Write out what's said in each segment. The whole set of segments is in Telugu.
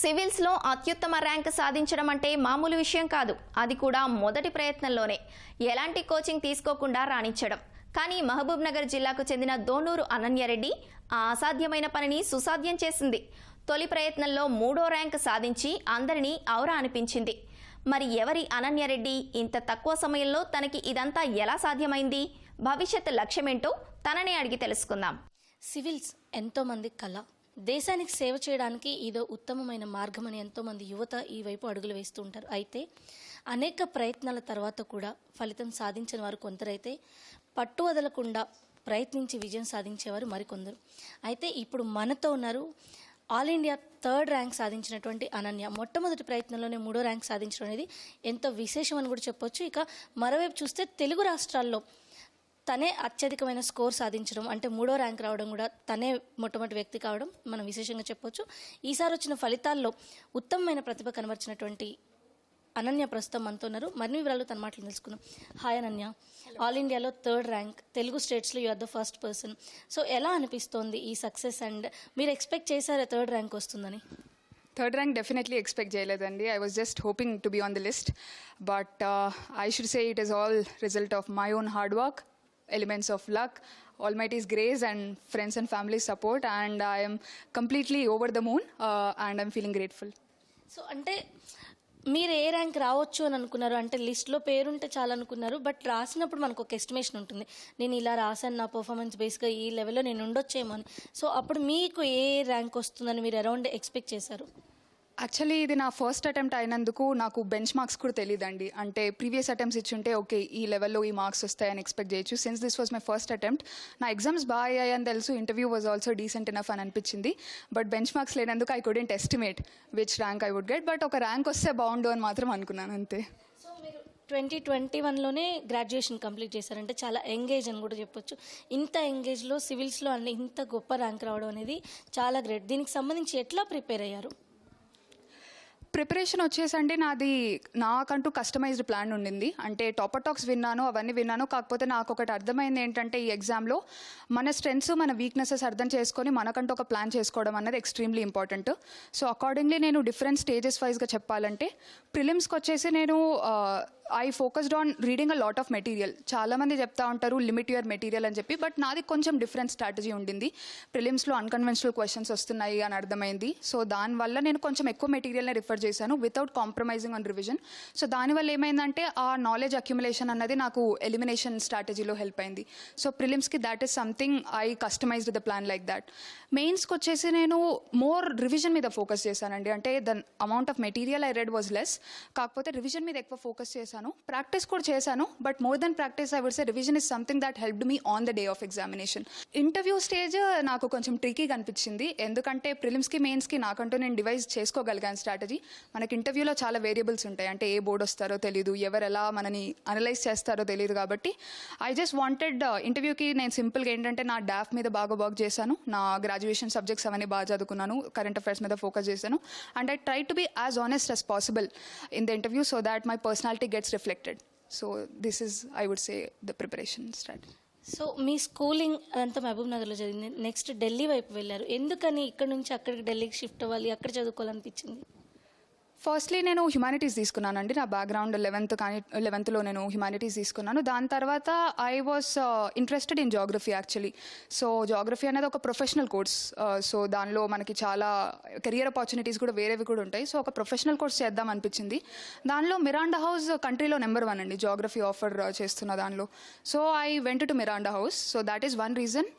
సివిల్స్లో అత్యుత్తమ ర్యాంక్ సాధించడం అంటే మామూలు విషయం కాదు. అది కూడా మొదటి ప్రయత్నంలోనే. ఎలాంటి కోచింగ్ తీసుకోకుండా రాణించడం. కానీ మహబూబ్ నగర్ జిల్లాకు చెందిన దోనూరు అనన్యరెడ్డి ఆ అసాధ్యమైన పనిని సుసాధ్యం చేసింది. తొలి ప్రయత్నంలో మూడో ర్యాంక్ సాధించి అందరినీ ఔరా అనిపించింది. మరి ఎవరి అనన్యరెడ్డి ఇంత తక్కువ సమయంలో తనకి ఇదంతా ఎలా సాధ్యమైంది? భవిష్యత్ లక్ష్యమేంటో తననే అడిగి తెలుసుకుందాం. సివిల్స్ ఎంతోమంది కళ దేశానికి సేవ చేయడానికి ఇదో ఉత్తమమైన మార్గం అని ఎంతోమంది యువత ఈ వైపు అడుగులు వేస్తూ ఉంటారు. అయితే అనేక ప్రయత్నాల తర్వాత కూడా ఫలితం సాధించిన వారు కొందరైతే పట్టు వదలకుండా ప్రయత్నించి విజయం సాధించేవారు మరికొందరు. అయితే ఇప్పుడు మనతో ఉన్నారు ఆల్ ఇండియా థర్డ్ ర్యాంక్ సాధించినటువంటి అనన్య. మొట్టమొదటి ప్రయత్నంలోనే మూడో ర్యాంక్ సాధించడం అనేది ఎంతో విశేషం అని కూడా చెప్పొచ్చు. ఇక మరోవైపు చూస్తే తెలుగు రాష్ట్రాల్లో తనే అత్యధికమైన స్కోర్ సాధించడం అంటే మూడో ర్యాంక్ రావడం కూడా తనే మొట్టమొదటి వ్యక్తి కావడం మనం విశేషంగా చెప్పొచ్చు. ఈసారి వచ్చిన ఫలితాల్లో ఉత్తమమైన ప్రతిభ కనబరిచినటువంటి అనన్య ప్రస్తుతం మనతో ఉన్నారు. మరిన్ని వివరాలు తన మాటలు తెలుసుకుందాం. హాయ్ అనన్య. ఆల్ ఇండియాలో థర్డ్ ర్యాంక్ తెలుగు స్టేట్స్లో you are the first person so ఎలా అనిపిస్తోంది ఈ సక్సెస్ అండ్ మీరు ఎక్స్పెక్ట్ చేశారా థర్డ్ ర్యాంక్ వస్తుందని? థర్డ్ ర్యాంక్ డెఫినెట్లీ ఎక్స్పెక్ట్ చేయలేదండి. I was just hoping to be on the list but I should say it is all result of my own hard work elements of luck almighty's grace and friends and family support and I'm completely over the moon and I'm feeling grateful so అంటే మీరు ఏ ర్యాంక్ రావచ్చు అని అనుకున్నారు? అంటే లిస్ట్లో పేరుంటే చాలా అనుకున్నారు. బట్ రాసినప్పుడు మనకు ఒక ఎస్టిమేషన్ ఉంటుంది. నేను ఇలా రాశాను నా పర్ఫార్మెన్స్ బేస్గా ఈ లెవెల్లో నేను ఉండొచ్చేమో అని. సో అప్పుడు మీకు ఏ ర్యాంక్ వస్తుందని మీరు అరౌండ్ ఎక్స్పెక్ట్ చేశారు? యాక్చువల్లీ ఇది నా ఫస్ట్ అటెంప్ట్ అయినందుకు నాకు బెంచ్ మార్క్స్ కూడా తెలియదండి అంటే ప్రీవియస్ అటెంప్ట్స్ ఇచ్చుంటే ఓకే ఈ లెవెల్లో ఈ మార్క్స్ వస్తాయని ఎక్స్పెక్ట్ చేయొచ్చు. Since this was my first attempt నా ఎగ్జామ్స్ బాగా అయ్యాయని తెలుసు interview was also decent enough అని అనిపించింది. బట్ బెంచ్ మార్క్స్ లేనందుకు I couldn't estimate which rank I would get but ఒక ర్యాంక్ వస్తే బాగుండు అని మాత్రం అనుకున్నాను అంతే. ట్వంటీ ట్వంటీ వన్లోనే గ్రాడ్యుయేషన్ కంప్లీట్ చేశారంటే చాలా ఎంగేజ్ అని కూడా చెప్పొచ్చు. ఇంత ఎంగేజ్లో సివిల్స్లో అన్ని ఇంత గొప్ప ర్యాంక్ రావడం అనేది చాలా గ్రేట్ దీనికి సంబంధించి ఎట్లా ప్రిపేర్ అయ్యారు? ప్రిపరేషన్ వచ్చేసండి నాది నాకంటూ కస్టమైజ్డ్ ప్లాన్ ఉండింది. అంటే టాపర్ టాక్స్ విన్నాను అవన్నీ విన్నాను. కాకపోతే నాకు ఒకటి అర్థమైంది ఏంటంటే ఈ ఎగ్జామ్లో మన స్ట్రెంగ్స్ మన వీక్నెసెస్ అర్థం చేసుకొని మనకంటూ ఒక ప్లాన్ చేసుకోవడం అన్నది ఎక్స్ట్రీమ్లీ ఇంపార్టెంట్. సో అకార్డింగ్లీ నేను డిఫరెంట్ స్టేజెస్ వైజ్గా చెప్పాలంటే ప్రిలిమ్స్కి వచ్చేసి నేను I focused on reading a lot of material చాలామంది చెప్తా ఉంటారు లిమిట్ యువర్ మెటీరియల్ అని చెప్పి బట్ నాది కొంచెం డిఫరెంట్ స్ట్రాటజీ ఉండింది. ప్రిలిమ్స్లో అన్కన్వెన్షనల్ క్వశ్చన్స్ వస్తున్నాయి అని అర్థమైంది. సో దానివల్ల నేను కొంచెం ఎక్కువ మెటీరియల్ని రిఫర్ చేశాను without compromising on revision so దానివల్ల ఏమైందంటే ఆ నాలెడ్జ్ అక్యుములేషన్ అన్నది నాకు ఎలిమినేషన్ స్ట్రాటజీలో హెల్ప్ అయింది. So ప్రిలిమ్స్కి that is something I customized the plan like that మెయిన్స్కి వచ్చేసి నేను మోర్ రివిజన్ మీద ఫోకస్ చేశానండి. అంటే the amount of material I read was less కాకపోతే రివిజన్ మీద ఎక్కువ ఫోకస్ చేశాను. ప్రాక్టీస్ కూడా చేశాను but more than practice I would say revision is something that helped me on the day of examination interview stage నాకు కొంచెం ట్రికీగా అనిపించింది. ఎందుకంటే ప్రిలిమ్స్కి మెయిన్స్కి నాకంటూ నేను డివైజ్ చేసుకోగలిగాను స్ట్రాటజీ మనకి ఇంటర్వ్యూలో చాలా వేరియబుల్స్ ఉంటాయి. అంటే ఏ బోర్డు వస్తారో తెలియదు ఎవరు ఎలా మనని అనలైజ్ చేస్తారో తెలియదు కాబట్టి ఐ జస్ట్ వాంటెడ్ ఇంటర్వ్యూకి నేను సింపుల్గా ఏంటంటే నా డాఫ్ మీద బాగా వర్క్ చేశాను. నా గ్రాడ్యుయేషన్ సబ్జెక్ట్స్ అవన్నీ బాగా చదువుకున్నాను. కరెంట్ అఫైర్స్ మీద ఫోకస్ చేశాను. And I try to be as honest as possible in the interview so that my personality gets reflected so this is I would say the preparation strategy so me schooling అంతా మహబూబ్ నగర్లో జరిగింది. నెక్స్ట్ ఢిల్లీ వైపు వెళ్ళారు. ఎందుకని ఇక్కడ నుంచి అక్కడికి ఢిల్లీకి షిఫ్ట్ అవ్వాలి అక్కడ చదువుకోవాలనిపించింది? ఫస్ట్లీ నేను హ్యుమానిటీస్ తీసుకున్నానండి. నా బ్యాక్గ్రౌండ్ లెవెన్త్ కానీ లెవెన్త్లో నేను హ్యుమానిటీస్ తీసుకున్నాను. దాని తర్వాత I was interested in geography actually so geography అనేది ఒక ప్రొఫెషనల్ కోర్స్ సో దానిలో మనకి చాలా కెరియర్ ఆపర్చునిటీస్ కూడా వేరేవి కూడా ఉంటాయి. సో ఒక ప్రొఫెషనల్ కోర్స్ చేద్దాం అనిపించింది. దానిలో మిరాండా హౌస్ కంట్రీలో నెంబర్ వన్ అండి. జాగ్రఫీ ఆఫర్ uh, చేస్తున్న దానిలో. So I went to Miranda House so that is one reason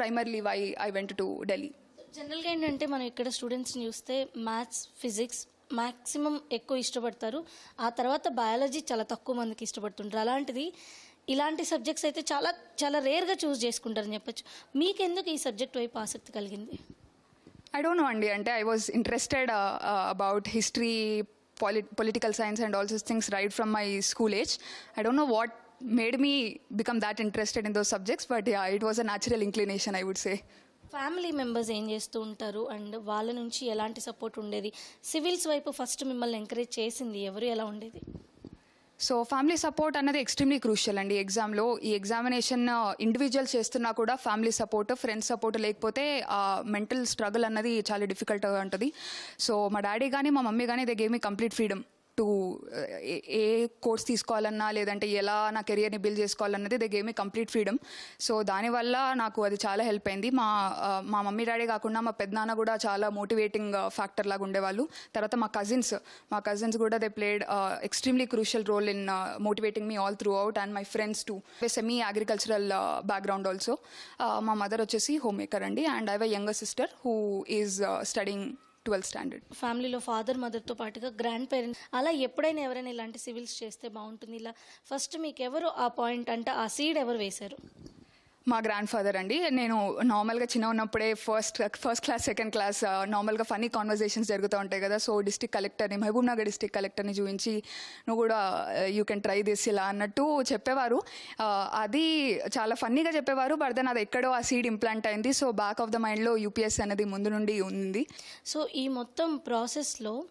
primarily why I went to Delhi జనరల్గా ఏంటంటే మనం ఇక్కడ స్టూడెంట్స్ని చూస్తే మ్యాథ్స్ ఫిజిక్స్ మ్యాక్సిమం ఎక్కువ ఇష్టపడతారు. ఆ తర్వాత బయాలజీ చాలా తక్కువ మందికి ఇష్టపడుతుంటారు. అలాంటిది ఇలాంటి సబ్జెక్ట్స్ అయితే చాలా చాలా రేర్గా చూస్ చేసుకుంటారని చెప్పొచ్చు. మీకెందుకు ఈ సబ్జెక్ట్ వైపు ఆసక్తి కలిగింది? ఐ డోంట్ నో అండి. అంటే I was interested about history poli political science and also things right from my school age I don't know what made me become that interested in those subjects but yeah it was a natural inclination I would say family members ఏం చేస్తూ ఉంటారు అండ్ వాళ్ళ నుంచి ఎలాంటి సపోర్ట్ ఉండేది? సివిల్స్ వైపు ఫస్ట్ మిమ్మల్ని ఎంకరేజ్ చేసింది ఎవరు? ఎలా ఉండేది? సో ఫ్యామిలీ సపోర్ట్ అన్నది ఎక్స్ట్రీమ్లీ క్రూషియల్ అండి. ఎగ్జామ్లో ఈ ఎగ్జామినేషన్ ఇండివిజువల్ చేస్తున్నా కూడా ఫ్యామిలీ సపోర్ట్ ఫ్రెండ్స్ సపోర్ట్ లేకపోతే మెంటల్ స్ట్రగుల్ అన్నది చాలా డిఫికల్ట్గా ఉంటుంది. సో మా డాడీ కానీ మా మమ్మీ కానీ they gave me complete freedom to uh, ఏ కోర్స్ తీసుకోవాలన్నా లేదంటే ఎలా నా కెరియర్ని build చేసుకోవాలన్నది they gave complete freedom so దానివల్ల నాకు అది చాలా హెల్ప్ అయింది. మా uh, మా మమ్మీ డాడీ కాకుండా మా పెద్దనాన్న కూడా చాలా మోటివేటింగ్ ఫ్యాక్టర్ uh, లాగా ఉండేవాళ్ళు. తర్వాత మా కజిన్స్ మా కజిన్స్ కూడా they played extremely crucial role in motivating me all throughout and my friends too semi agricultural background also మా మదర్ వచ్చేసి హోమ్ మేకర్ అండి and I I've younger sister who is studying twelfth standard. ఫ్యామిలీలో ఫాదర్ మదర్తో పాటుగా గ్రాండ్ పేరెంట్స్. అలా ఎప్పుడైనా ఎవరైనా ఇలాంటి సివిల్స్ చేస్తే బాగుంటుంది? ఇలా ఫస్ట్ మీకు ఎవరు ఆ పాయింట్ అంటే ఆ సీడ్ ఎవరు వేశారు? మా గ్రాండ్ ఫాదర్ అండి. నేను నార్మల్గా చిన్న ఉన్నప్పుడే first first class second class నార్మల్గా ఫనీ కాన్వర్జేషన్స్ జరుగుతూ ఉంటాయి కదా. సో డిస్టిక్ కలెక్టర్ని మహబూబ్ నగర్ డిస్టిక్ కలెక్టర్ని చూపించి నువ్వు కూడా యూ కెన్ ట్రై దిస్ ఇలా అన్నట్టు చెప్పేవారు. Uh, అది చాలా ఫన్నీగా చెప్పేవారు. బట్ దెన్ అది ఎక్కడో ఆ సీడ్ ఇంప్లాంట్ అయింది. సో బ్యాక్ ఆఫ్ ద మైండ్లో యూపీఎస్ అనేది ముందు నుండి ఉంది. సో ఈ మొత్తం ప్రాసెస్లో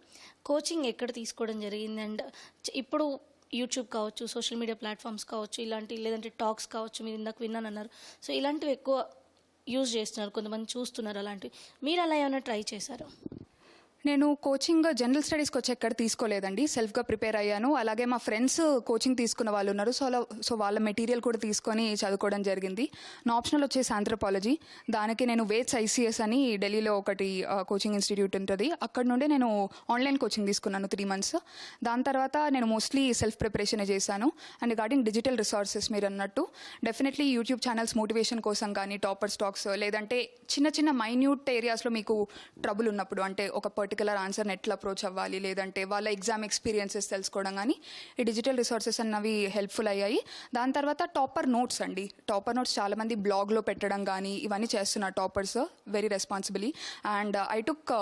కోచింగ్ ఎక్కడ తీసుకోవడం జరిగింది అండ్ ఇప్పుడు యూట్యూబ్ కావచ్చు సోషల్ మీడియా ప్లాట్ఫామ్స్ కావచ్చు ఇలాంటి లేదంటే టాక్స్ కావచ్చు మీరు ఇందాక విన్నాను అన్నారు. సో ఇలాంటివి ఎక్కువ యూజ్ చేస్తున్నారు కొంతమంది చూస్తున్నారు అలాంటివి. మీరు అలా ఏమైనా ట్రై చేశారు? నేను కోచింగ్ జనరల్ స్టడీస్కి వచ్చి ఎక్కడ తీసుకోలేదండి. సెల్ఫ్గా ప్రిపేర్ అయ్యాను. అలాగే మా ఫ్రెండ్స్ కోచింగ్ తీసుకున్న వాళ్ళు ఉన్నారు. సో అలా- సో వాళ్ళ మెటీరియల్ కూడా తీసుకొని చదువుకోవడం జరిగింది. నా ఆప్షనల్ వచ్చేసి ఆంథ్రపాలజీ దానికి నేను వేట్స్ ఐసీఎస్ అని ఢిల్లీలో ఒకటి కోచింగ్ ఇన్స్టిట్యూట్ ఉంటుంది. అక్కడ నుండి నేను ఆన్లైన్ కోచింగ్ తీసుకున్నాను త్రీ మంత్స్ దాని తర్వాత నేను మోస్ట్లీ సెల్ఫ్ ప్రిపరేషన్ చేశాను. అండ్ రిగార్డింగ్ డిజిటల్ రిసోర్సెస్ మీరు అన్నట్టు డెఫినెట్లీ యూట్యూబ్ ఛానల్స్ మోటివేషన్ కోసం కానీ టాపర్ స్టాక్స్ లేదంటే చిన్న చిన్న మైన్యూట్ ఏరియాస్లో మీకు ట్రబుల్ ఉన్నప్పుడు అంటే ఒక పర్టికులర్ ఆన్సర్ని ఎట్లా అప్రోచ్ అవ్వాలి లేదంటే వాళ్ళ ఎగ్జామ్ ఎక్స్పీరియన్సెస్ తెలుసుకోవడం కానీ ఈ డిజిటల్ రిసోర్సెస్ అన్నవి హెల్ప్ఫుల్ అయ్యాయి. దాని తర్వాత టాపర్ నోట్స్ అండి. టాపర్ నోట్స్ చాలామంది బ్లాగ్లో పెట్టడం కానీ ఇవన్నీ చేస్తున్నారు toppers very responsibly and I took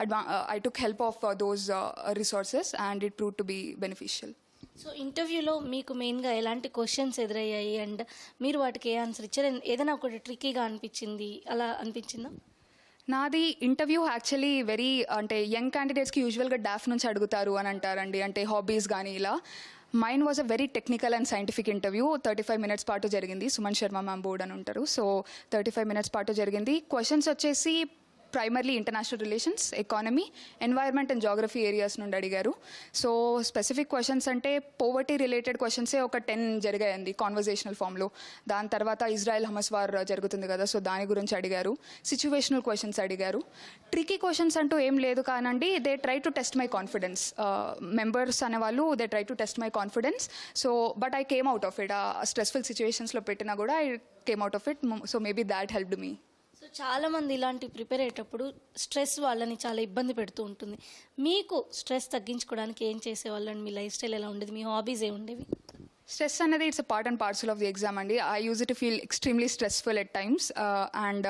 adva I took help of those resources and it prove to be beneficial so ఇంటర్వ్యూలో మీకు మెయిన్గా ఎలాంటి క్వశ్చన్స్ ఎదురయ్యాయి? అండ్ మీరు వాటికి ఏ ఆన్సర్ ఇచ్చారు? ఏదైనా ఒకటి ట్రిక్కీగా అనిపించింది? అలా అనిపించిందా? నాది ఇంటర్వ్యూ యాక్చువల్లీ వెరీ అంటే యంగ్ క్యాండిడేట్స్కి యూజువల్గా డాఫ్ నుంచి అడుగుతారు అని అంటారండి. అంటే హాబీస్ కానీ ఇలా. Mine was a very technical and scientific interview thirty five minutes పాటు జరిగింది. సుమన్ శర్మ మ్యామ్ బోర్డ్ అని ఉంటారు. సో థర్టీ ఫైవ్ మినిట్స్ పాటు జరిగింది. క్వశ్చన్స్ వచ్చేసి primarily international relations economy environment and geography areas నుండి అడిగారు. సో స్పెసిఫిక్ క్వశ్చన్స్ అంటే పోవర్టీ రిలేటెడ్ క్వశ్చన్సే ఒక టెన్ జరిగాయండి కాన్వర్జేషనల్ ఫామ్లో దాని తర్వాత ఇజ్రాయెల్ హమస్ వార్ జరుగుతుంది కదా సో దాని గురించి అడిగారు. సిచ్యువేషనల్ క్వశ్చన్స్ అడిగారు. ట్రికీ క్వశ్చన్స్ అంటూ ఏం లేదు కానండి they try to test my confidence members అనేవాళ్ళు they try to test my confidence so but I came out of it ఆ స్ట్రెస్ఫుల్ సిచ్యువేషన్స్లో పెట్టినా కూడా I came out of it so maybe that helped me so చాలా మంది ఇలాంటి ప్రిపేర్ అయ్యేటప్పుడు స్ట్రెస్ వాళ్ళని చాలా ఇబ్బంది పెడుతూ ఉంటుంది. మీకు స్ట్రెస్ తగ్గించుకోవడానికి ఏం చేసేవాళ్ళండి మీ లైఫ్ స్టైల్ ఎలా ఉండేది? మీ హాబీస్ ఏ ఉండేవి? స్ట్రెస్ అనేది it's part and parcel of the exam అండి. I use to feel extremely stressful at times and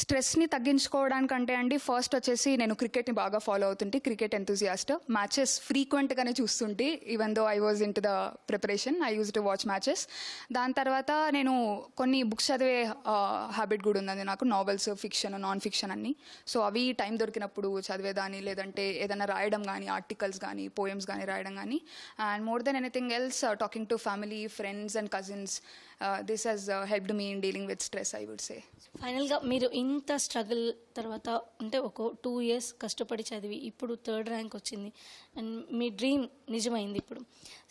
స్ట్రెస్ని తగ్గించుకోవడానికంటే అండి ఫస్ట్ వచ్చేసి నేను క్రికెట్ని బాగా ఫాలో అవుతుంటే క్రికెట్ ఎంతూజియాస్ట్ మ్యాచెస్ ఫ్రీక్వెంట్గానే చూస్తుంటే even though I was into the preparation I use to watch matches దాని తర్వాత నేను కొన్ని బుక్స్ చదివే uh, హ్యాబిట్ కూడా ఉందండి నాకు నావెల్స్ ఫిక్షన్ నాన్ ఫిక్షన్ అన్ని. సో అవి టైం దొరికినప్పుడు చదివేదాన్ని లేదంటే ఏదైనా రాయడం కానీ ఆర్టికల్స్ కానీ పోయమ్స్ కానీ రాయడం కానీ and more than anything else talking to family family friends and cousins this has helped me in dealing with stress I would say ఫైనల్గా మీరు ఇంత స్ట్రగుల్ తర్వాత అంటే ఒక టూ ఇయర్స్ కష్టపడి చదివి ఇప్పుడు థర్డ్ ర్యాంక్ వచ్చింది. అండ్ మీ డ్రీమ్ నిజమైంది ఇప్పుడు.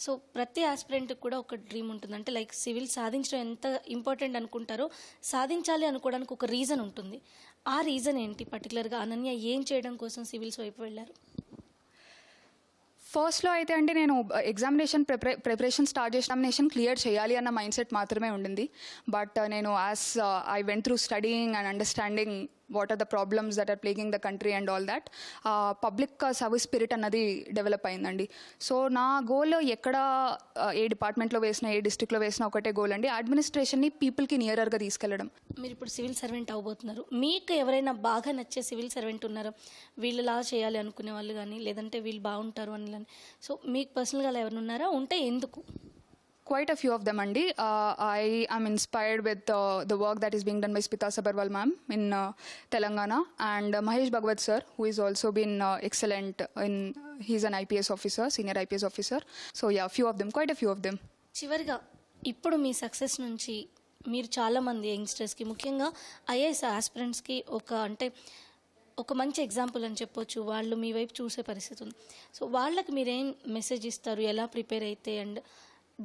సో ప్రతి ఆస్పిరెంట్కి కూడా ఒక డ్రీమ్ ఉంటుంది. అంటే లైక్ సివిల్ సాధించడం ఎంత ఇంపార్టెంట్ అనుకుంటారో సాధించాలి అనుకోవడానికి ఒక రీజన్ ఉంటుంది. ఆ రీజన్ ఏంటి? పర్టికులర్గా అనన్య ఏం చేయడం కోసం సివిల్స్ వైపు వెళ్ళారు? ఫస్ట్లో అయితే అంటే నేను ఎగ్జామినేషన్ ప్రిపరే ప్రిపరేషన్ స్టార్ట్ చేసిన ఎగ్జామినేషన్ క్లియర్ చేయాలి అన్న మైండ్ సెట్ మాత్రమే ఉండింది. బట్ uh, నేను as I went through studying and understanding what are the problems that are plaguing the country and all that public service spirit అన్నది డెవలప్ అయిందండి. సో నా గోల్ ఎక్కడ ఏ డిపార్ట్మెంట్లో వేసినా ఏ డిస్ట్రిక్ట్లో వేసినా ఒకటే గోల్ అండి అడ్మినిస్ట్రేషన్ని పీపుల్కి నియరర్గా తీసుకెళ్ళడం. మీరు ఇప్పుడు సివిల్ సర్వెంట్ అవబోతున్నారు మీకు ఎవరైనా బాగా నచ్చే సివిల్ సర్వెంట్ ఉన్నారా? వీళ్ళలా చేయాలి అనుకునే వాళ్ళు కానీ లేదంటే వీళ్ళు బాగుంటారు అని సో మీకు పర్సనల్గా అలా ఉన్నారా? ఉంటే ఎందుకు? Quite a few of them, Andy. Uh, I am inspired with uh, the work that is being done by Smita Sabarwal ma'am in uh, Telangana and uh, Mahesh Bhagwat sir, who has also been uh, excellent in. He's an IPS officer, senior IPS officer. So yeah, few of them, quite a few of them. చివరిగా ఇప్పుడు మీ సక్సెస్ నుంచి మీరు చాలామంది యంగ్స్టర్స్కి ముఖ్యంగా ఐఏఎస్ ఆస్పిరెంట్స్కి ఒక అంటే ఒక మంచి ఎగ్జాంపుల్ అని చెప్పొచ్చు వాళ్ళు మీ వైపు చూసే పరిస్థితి ఉంది సో వాళ్ళకి మీరేం మెసేజ్ ఇస్తారు ఎలా ప్రిపేర్ అయితే అండ్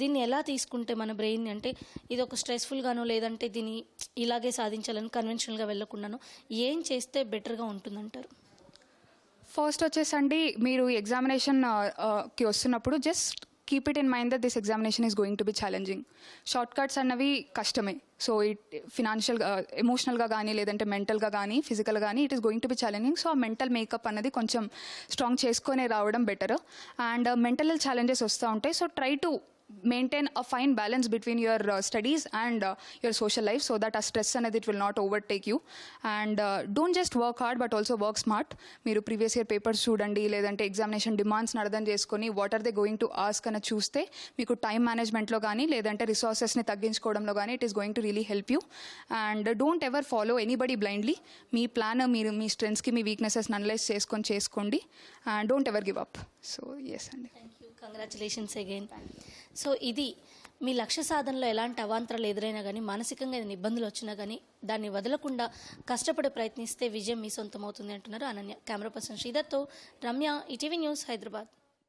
దీన్ని ఎలా తీసుకుంటే మన బ్రెయిన్ అంటే ఇది ఒక స్ట్రెస్ఫుల్గానో లేదంటే దీన్ని ఇలాగే సాధించాలని కన్వెన్షనల్గా వెళ్ళకుండాను ఏం చేస్తే బెటర్గా ఉంటుందంటారు? ఫస్ట్ వచ్చేసండి మీరు ఎగ్జామినేషన్కి వస్తున్నప్పుడు just keep it in mind that this examination is going to be challenging short cuts అన్నవి కష్టమే. సో ఇట్ ఫినాన్షియల్గా ఎమోషనల్గా కానీ లేదంటే మెంటల్గా కానీ ఫిజికల్ కానీ it is going to be challenging so ఆ మెంటల్ మేకప్ అన్నది కొంచెం స్ట్రాంగ్ చేసుకొని రావడం బెటర్ అండ్ మెంటల్ ఛాలెంజెస్ వస్తూ ఉంటాయి. So try to maintain a fine balance between your uh, studies and uh, your social life so that a stress అనేది it will not overtake you. And uh, don't just work hard but also work smart. మీరు ప్రీవియస్ ఇయర్ పేపర్స్ చూడండి లేదంటే ఎగ్జామినేషన్ డిమాండ్స్ని అర్థం చేసుకొని what are they going to ask అని చూస్తే మీకు టైం మేనేజ్మెంట్లో కానీ లేదంటే రిసోర్సెస్ని తగ్గించుకోవడంలో కానీ it is going to really help you and don't ever follow anybody blindly me plan మీరు మీ స్ట్రెంగ్స్కి మీ వీక్నెసెస్ని అనలైజ్ చేసుకొని చేసుకోండి. And don't ever give up so yes అండి. Thank you congratulations again so ఇది మీ లక్ష్య సాధనలో ఎలాంటి అవాంతరాలు ఎదురైనా కానీ మానసికంగా ఏదైనా ఇబ్బందులు వచ్చినా కానీ దాన్ని వదలకుండా కష్టపడి ప్రయత్నిస్తే విజయం మీ సొంతం అవుతుంది అంటున్నారు అనన్య. కెమెరా పర్సన్ శ్రీధర్తో రమ్య ఈటీవీ న్యూస్ హైదరాబాద్.